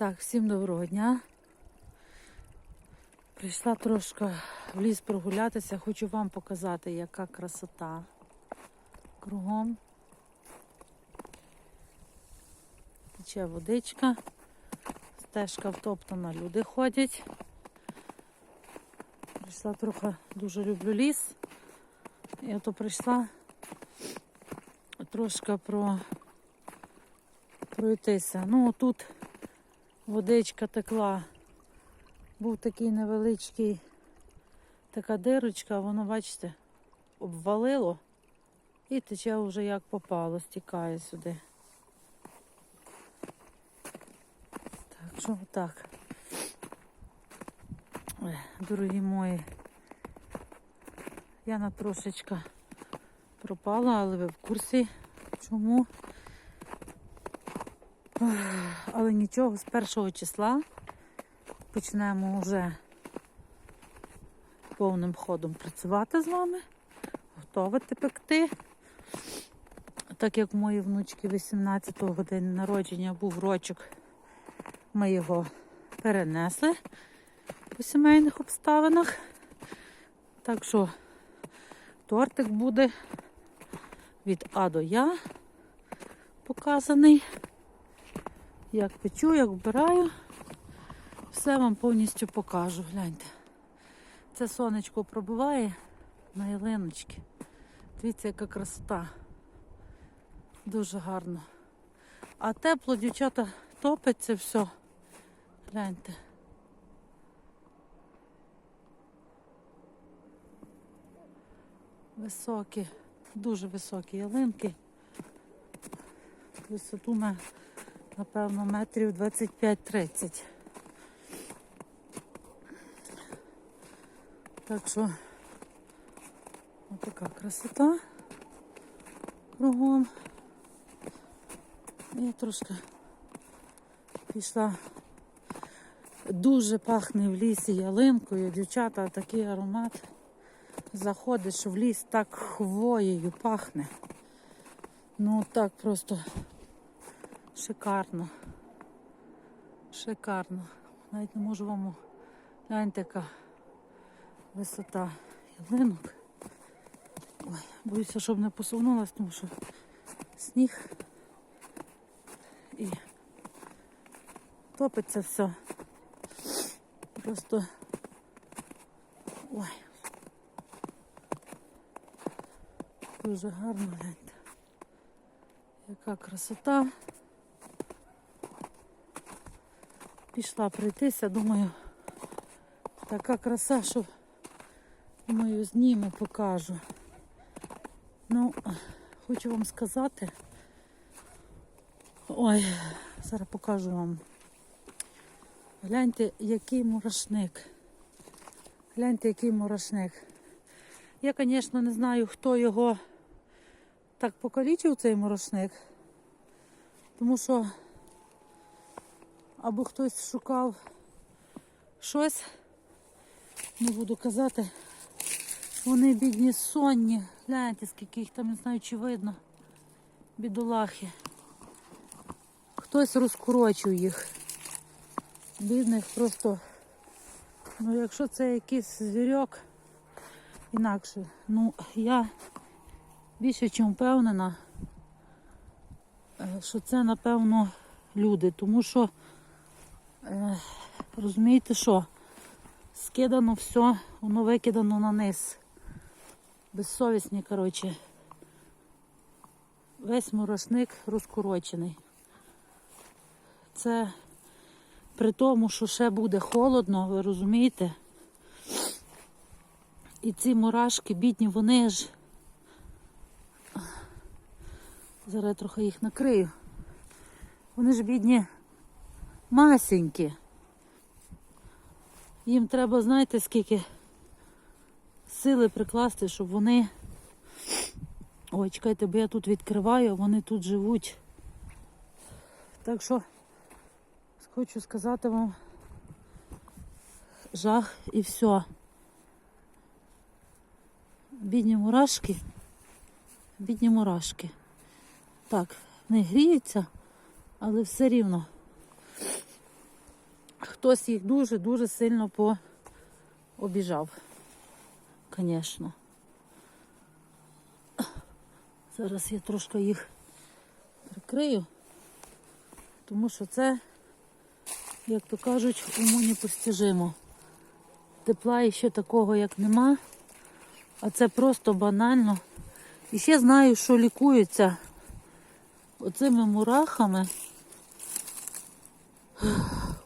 Так, всім доброго дня. Прийшла трошки в ліс прогулятися, хочу вам показати, яка красота кругом. Тече водичка, стежка втоптана, люди ходять. Прийшла трохи, дуже люблю ліс. Я то прийшла трошки про пройтися. Ну, тут водичка текла. Був такий невеличкий, така дирочка, воно, бачите, обвалило і тече вже як попало, стікає сюди. Так, що так. Дорогі мої, я на трошечка пропала, але ви в курсі чому. Але нічого, з першого числа почнемо вже повним ходом працювати з вами, готувати пекти. Так як у моєї внучки 18-го години народження був рочок, ми його перенесли по сімейних обставинах. Так що тортик буде від А до Я показаний. Як печу, як вбираю, все вам повністю покажу. Гляньте. Це сонечко пробиває на ялиночки. Дивіться, яка красота. Дуже гарно. А тепло, дівчата, топить це все. Гляньте. Високі, дуже високі ялинки. Висоту на напевно, метрів 25-30. Так що отака красота кругом. Я трошки пішла. Дуже пахне в лісі ялинкою. Дівчата, такий аромат. Заходиш в ліс, так хвоєю пахне. Ну так просто Шикарно. Шикарно. Навіть не можу вам гляньте, яка висота ялинок. Ой, боюся, щоб не посунулась, тому що сніг і топиться все. Просто ой. Дуже гарно гляньте. Яка красота. Пішла пройтися, думаю, така краса, що думаю, зніму, покажу. Ну, хочу вам сказати. Ой, зараз покажу вам. Гляньте, який мурашник. Гляньте, який мурашник. Я, звісно, не знаю, хто його так покалічив, цей мурашник. Тому що або хтось шукав щось, не буду казати. Вони бідні сонні. Гляньте, скільки їх там не знаю, чи видно. Бідолахи. Хтось розкорочив їх. Бідних просто. Ну, якщо це якийсь звірок, інакше. Ну, я більше чим впевнена, е, що це, напевно, люди, тому що розумієте що? Скидано все, воно викидано на низ. Безсовісні, коротше. Весь мурашник розкорочений. Це при тому, що ще буде холодно, ви розумієте? І ці мурашки, бідні, вони ж. Зараз я трохи їх накрию. Вони ж бідні масенькі. Їм треба, знаєте, скільки сили прикласти, щоб вони... Ой, чекайте, бо я тут відкриваю, вони тут живуть. Так що хочу сказати вам жах і все. Бідні мурашки. Бідні мурашки. Так, не гріються, але все рівно. Хтось їх дуже-дуже сильно пообіжав. Звісно. Зараз я трошки їх прикрию, тому що це, як то кажуть, уму непостижимо. Тепла ще такого як нема, а це просто банально. І ще знаю, що лікується оцими мурахами.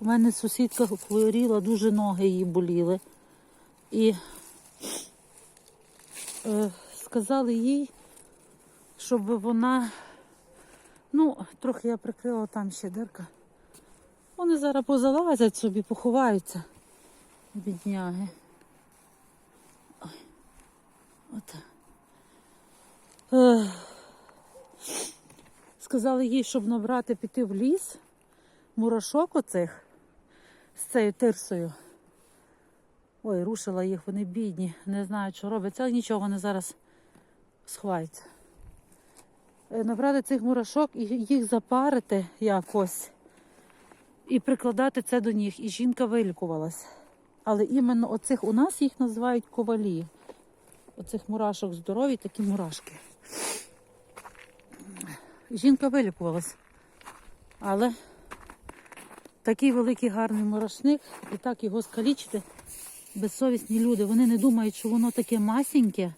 У мене сусідка хворіла, дуже ноги її боліли. І е, сказали їй, щоб вона, ну, трохи я прикрила там ще дирка. Вони зараз позалазять собі, поховаються, бідняги. Ой. От. Е, сказали їй, щоб набрати піти в ліс, мурашок оцих з цією тирсою. Ой, рушила їх, вони бідні, не знають, що робиться, але нічого, вони зараз сховаються. Е, Набрати цих мурашок і їх запарити якось і прикладати це до ніг. І жінка вилікувалась. Але іменно оцих у нас їх називають ковалі. Оцих мурашок здорові, такі мурашки. Жінка вилікувалась. Але такий великий гарний мурашник, і так його скалічити безсовісні люди. Вони не думають, що воно таке масеньке.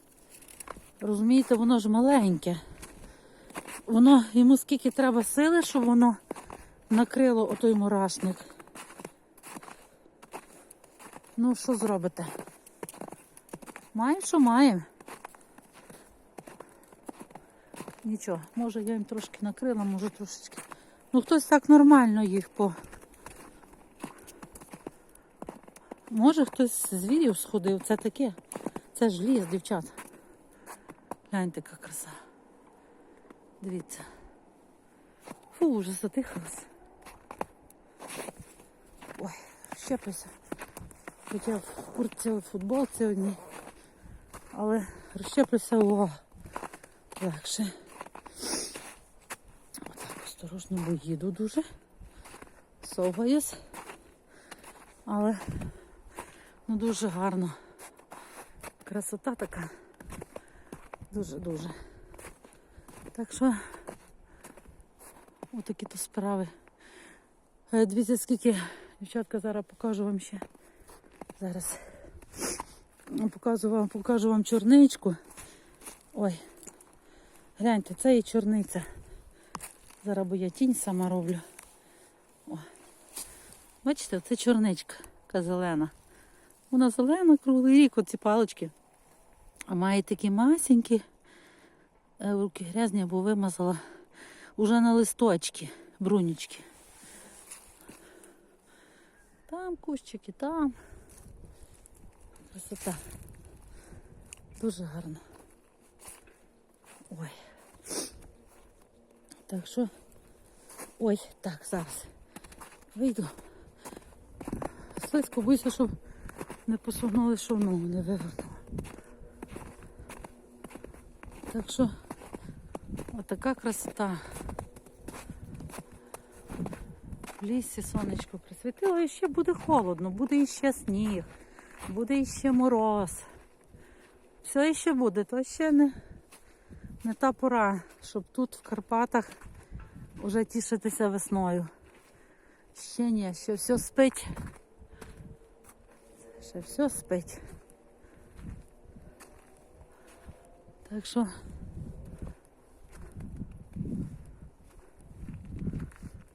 Розумієте, воно ж маленьке. Воно йому скільки треба сили, щоб воно накрило отой мурашник. Ну, що зробите? Маємо, що маємо. Нічого, може я їм трошки накрила, може трошечки. Ну хтось так нормально їх по. Може хтось з звірів сходив, це таке. Це ж ліс, дівчат. Гляньте, яка краса. Дивіться. Фу, вже затихалась. Ой, щеплюся. Хоча в куртці, в футболці одній. Але розщеплюся, о, легше. Отак осторожно, бо їду дуже. Соваюсь. Але ну дуже гарно. Красота така. Дуже-дуже. Так що отакі то справи. Е, Дивіться, скільки дівчатка зараз покажу вам ще. Зараз покажу вам, покажу вам чорничку. Ой, гляньте, це і чорниця. Зараз бо я тінь сама роблю. О. Бачите, це чорничка, зелена. Вона зелена круглий рік, оці палички. А має такі масенькі. Е, Руки грязні, бо вимазала уже на листочки, брунічки. Там кущики, там. Красота. Дуже гарно. Ой. Так що. Ой, так, зараз. Вийду. Слизько, боюся, щоб не посугнули, що в ногу не вивернуло. Так що отака красота. В лісі сонечко присвітило і ще буде холодно, буде іще сніг, буде іще мороз. Все іще буде, то ще не, не та пора, щоб тут в Карпатах вже тішитися весною. Ще ні, ще все спить. Ще все спить. Так що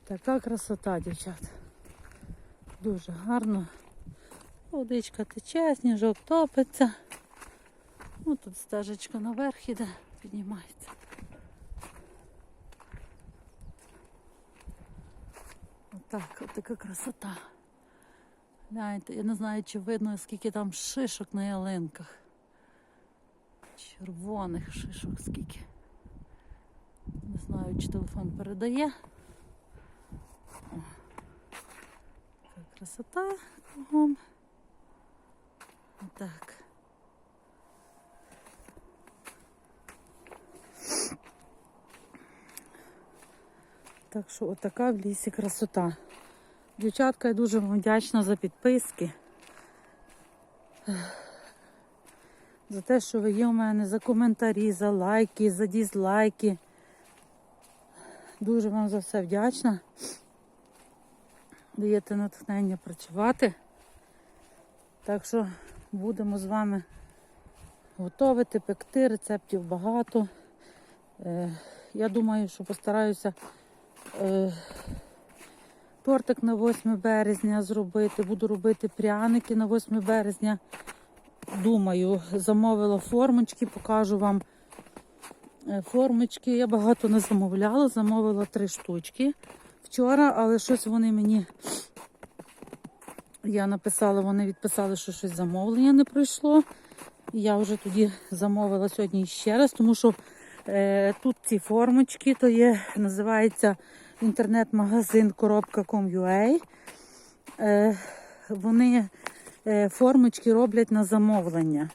така красота, дівчат. Дуже гарно. Водичка тече, сніжок топиться. Ну, тут стежечка наверх іде, піднімається. Отак, от така красота. Гляньте, я не знаю, чи видно, скільки там шишок на ялинках. Червоних шишок скільки. Не знаю, чи телефон передає. О, така красота кругом. Отак. Так що отака в лісі красота. Дівчатка, я дуже вам вдячна за підписки. За те, що ви є у мене, за коментарі, за лайки, за дізлайки. Дуже вам за все вдячна. Даєте натхнення працювати. Так що будемо з вами готувати, пекти, рецептів багато. Е, я думаю, що постараюся е, тортик на 8 березня зробити. Буду робити пряники на 8 березня. Думаю, замовила формочки, покажу вам е, формочки. Я багато не замовляла, замовила три штучки вчора, але щось вони мені. Я написала, вони відписали, що щось замовлення не пройшло. Я вже тоді замовила сьогодні ще раз, тому що е, тут ці формочки, то є, називається інтернет-магазин коробка.com.ua. Е, вони е, формочки роблять на замовлення.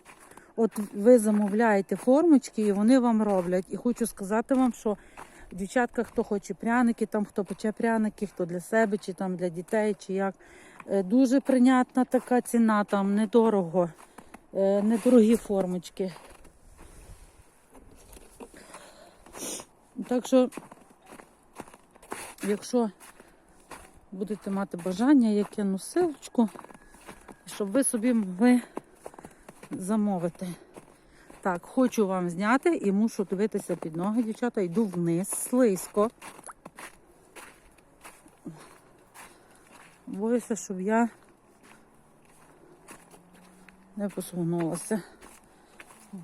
От ви замовляєте формочки і вони вам роблять. І хочу сказати вам, що дівчатка, хто хоче пряники, там хто пече пряники, хто для себе, чи там для дітей, чи як. Е, Дуже прийнятна така ціна, там недорого, недорогі формочки. Так що, якщо будете мати бажання, я кину силочку, щоб ви собі могли замовити. Так, хочу вам зняти і мушу дивитися під ноги, дівчата. Йду вниз, слизько. Боюся, щоб я не посунулася.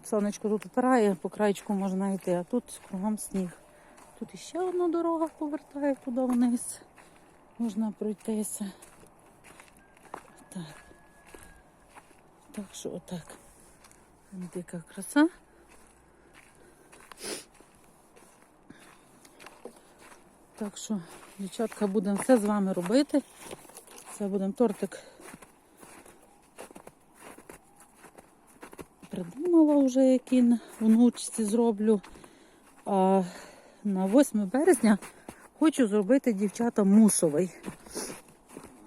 Сонечко тут опирає, по краєчку можна йти, а тут кругом сніг. Тут іще одна дорога повертає туди вниз. Можна пройтися. Так. Так що отак. Дика краса. Так що, дівчатка, будемо все з вами робити. Це будемо тортик. Придумала вже, який внучці зроблю. А на 8 березня хочу зробити дівчата мусовий.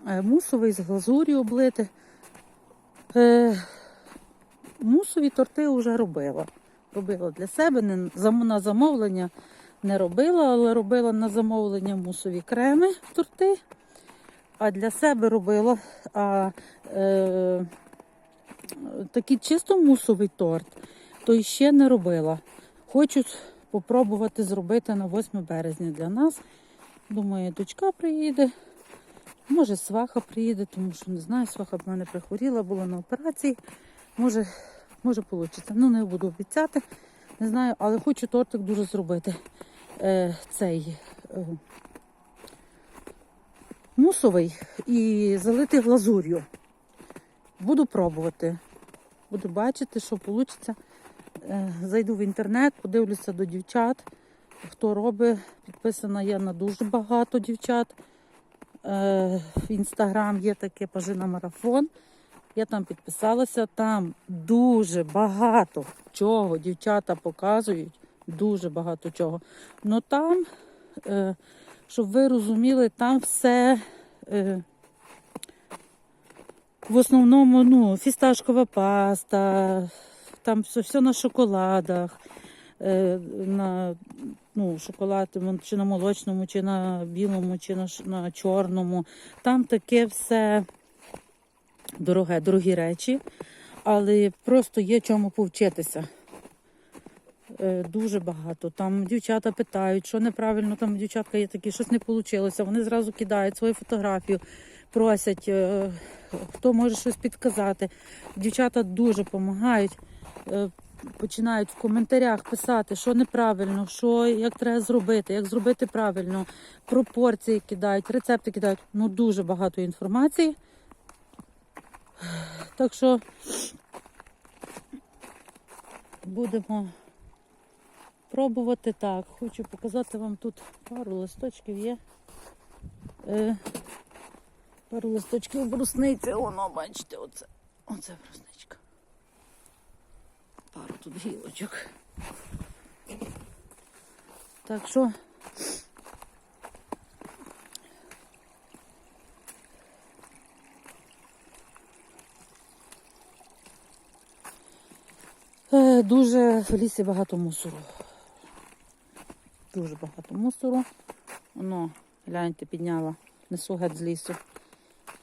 Е, Мусовий з глазур'ю облити. Е, Мусові торти вже робила. Робила для себе, не на замовлення не робила, але робила на замовлення мусові креми торти. А для себе робила а, е, такий чисто мусовий торт, то ще не робила. Хочу спробувати зробити на 8 березня для нас. Думаю, дочка приїде. Може, сваха приїде, тому що не знаю, сваха в мене прихворіла, була на операції. Може, може вийде. Ну, не буду обіцяти. Не знаю, але хочу тортик дуже зробити. Е, цей е, мусовий і залити глазур'ю. Буду пробувати. Буду бачити, що вийде. Е, зайду в інтернет, подивлюся до дівчат. Хто робить, підписана я на дуже багато дівчат. Е, в інстаграм є таке пажина марафон. Я там підписалася, там дуже багато чого дівчата показують. Дуже багато чого. Ну там, е, щоб ви розуміли, там все в основному ну, фісташкова паста, там все, все на шоколадах, е, на ну, шоколад чи на молочному, чи на білому, чи на, на чорному. Там таке все дороге, дорогі речі, але просто є чому повчитися. Е, Дуже багато. Там дівчата питають, що неправильно, там дівчатка є такі, щось не вийшло. Вони зразу кидають свою фотографію, просять, е, хто може щось підказати. Дівчата дуже допомагають. Е, Починають в коментарях писати, що неправильно, що як треба зробити, як зробити правильно, пропорції кидають, рецепти кидають. Ну дуже багато інформації. Так що будемо пробувати так. Хочу показати вам тут пару листочків є. Е, пару листочків брусниці. Воно, бачите, оце, оце брусничка пару тут гілочок. Так що е, дуже в лісі багато мусору. Дуже багато мусору. Воно, гляньте, підняла, несу геть з лісу.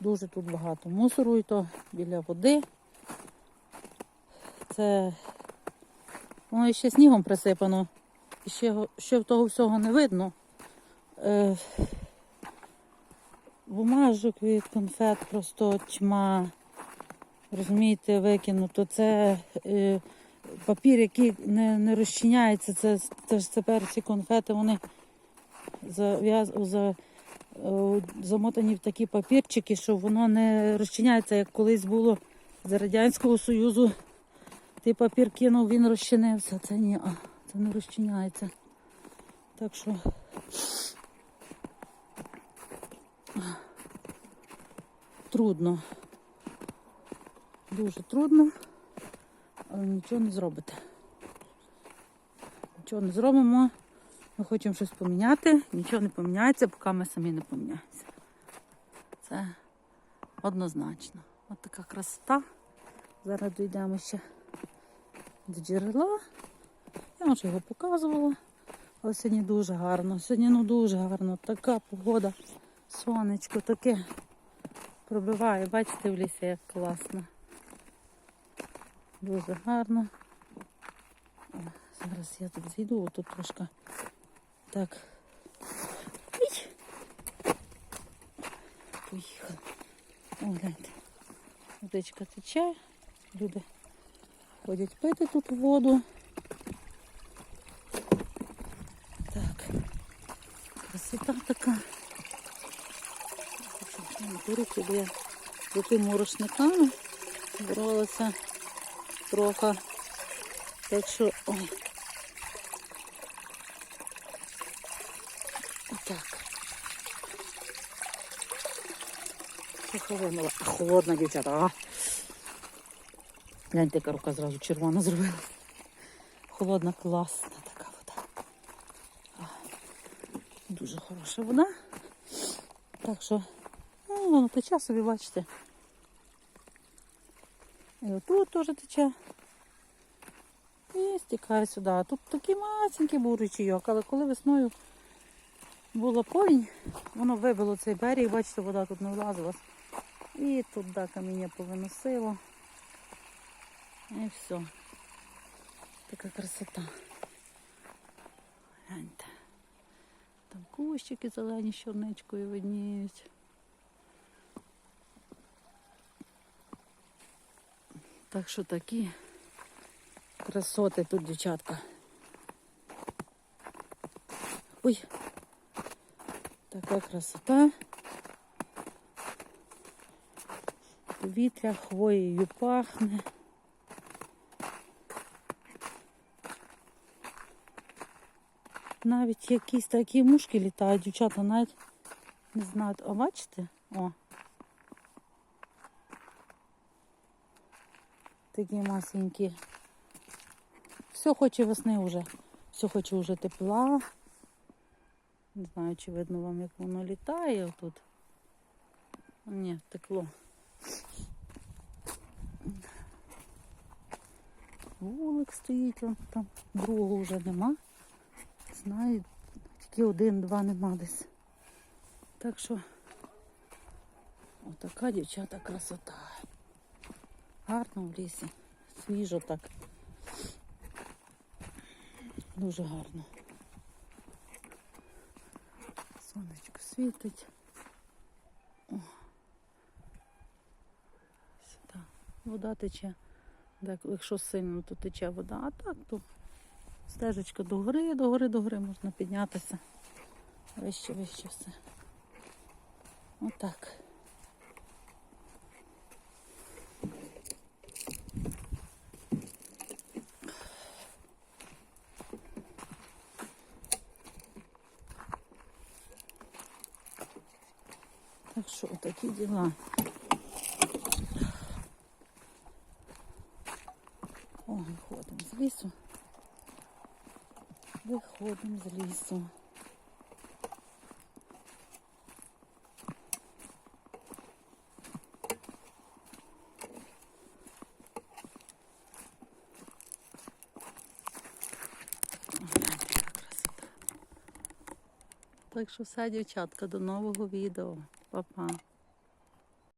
Дуже тут багато мусору, і то біля води. Це воно ще снігом присипано. І ще, ще того всього не видно. Е, бумажок від конфет просто тьма. Розумієте, викинуто. Це е, папір, який не, не розчиняється. Це, це ж тепер ці конфети, вони зав'яз, за, е, замотані в такі папірчики, що воно не розчиняється, як колись було з Радянського Союзу. Ти папір кинув, він розчинився. Це ні, а, це не розчиняється. Так що трудно. Дуже трудно, але нічого не зробите. Нічого не зробимо. Ми хочемо щось поміняти, нічого не поміняється, поки ми самі не поміняємося. Це однозначно. От така красота. Зараз дійдемо ще до джерела. Я вже його показувала. Але сьогодні дуже гарно. Сьогодні ну дуже гарно. Така погода, сонечко таке пробиває. Бачите в лісі, як класно. Дуже гарно. Зараз я тут зійду, тут трошки так. Ій! Поїхали. О. Водичка тече. Люди ходять пити тут воду. Так. Красота така. Руки, з такими рушниками боролася трохи. Так що, ой. Отак. А холодна, дівчата. Гляньте, яка рука зразу червона зробила. Холодна, класна така вода. Дуже хороша вода. Так що, ну, воно тече собі, бачите. І отут теж тече. І стікає сюди. Тут такий масенький був ручійок, але коли весною була повінь, воно вибило цей берег, бачите, вода тут не влазила. І туди каміння повиносило. І все. Така красота. Гляньте. Там кущики зелені з чорничкою видніють. Так що такі красоти тут, дівчатка. Ой, така красота. Повітря хвоєю пахне. Навіть якісь такі мушки літають, дівчата навіть не знають. О, бачите? О. Такі масенькі. Все хоче весни вже. Все хоче вже тепла. Не знаю, чи видно вам, як воно літає тут. Ні, текло. Вулик стоїть, там другого вже нема. Знаю, тільки один-два нема десь. Так що отака дівчата красота. Гарно в лісі. Свіжо так. Дуже гарно. Сонечко світить. О. Сюди. Вода тече. Так, якщо сильно, то тече вода, а так то стежечка до гори, до гори, до гори можна піднятися. Вище, вище все. Отак. Так що такі діла. О, виходимо з лісу виходимо з лісу. Так що все, дівчатка, до нового відео. Па-па.